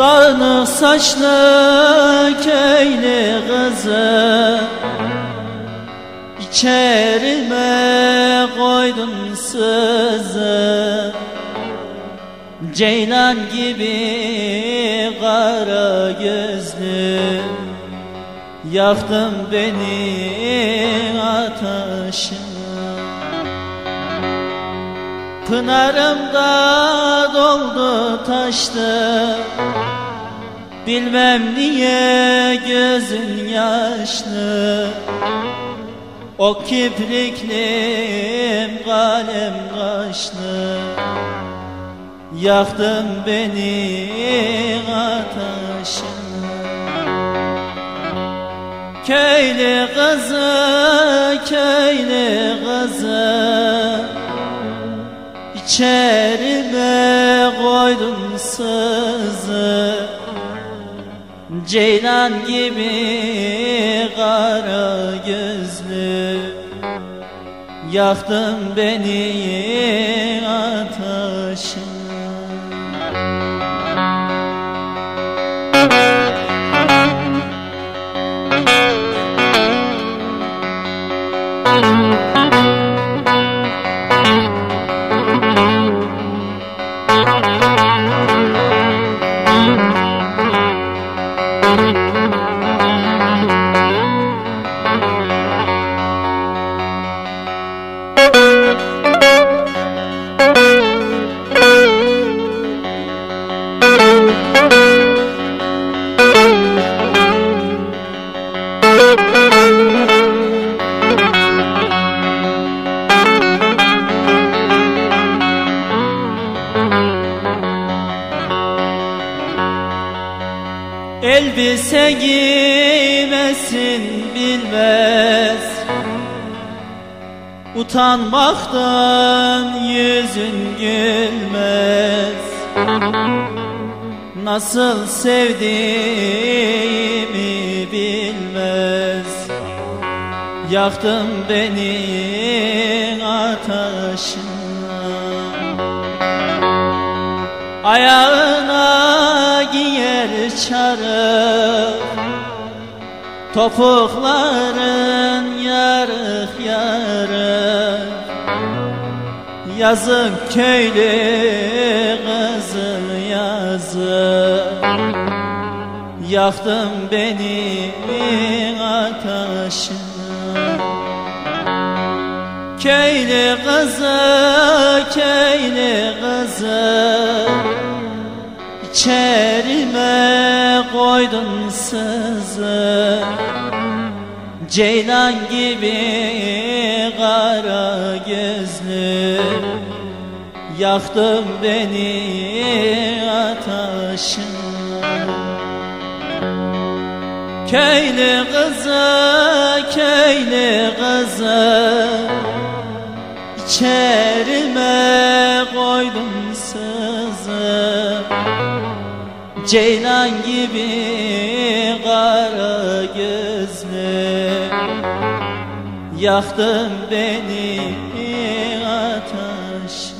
Dağınık saçlı köylü kızı İçerime koydun sızı. Ceylan gibi kara gözlü Yaktın beni ateşine Pınarımda doldu taştı Bilmem niye gözün yaşlı. O kipriklim kalem kaşlı. Yaktın beni ateşine Köylü kızı, köylü kızı İçerime koydun sızı. Ceylan gibi kara gözlü. Yaktın beni ateşine Elbise giymesin bilmez. Utanmaktan yüzün gülmez. Nasıl sevdiğimi bilmez. Yaktın beni ateşine Ayağına giyer çarık Topukların yarık yarık Yazık köylü kızı yazık Yaktın beni ateşine. Köylü kızı, köylü kızı. İçerime koydun Ceylan gibi kara gözlü. Yaktın beni ateşine Köylü kızı, köylü kızı İçerime koydum sızı. Ceylan gibi Yaktın beni ateş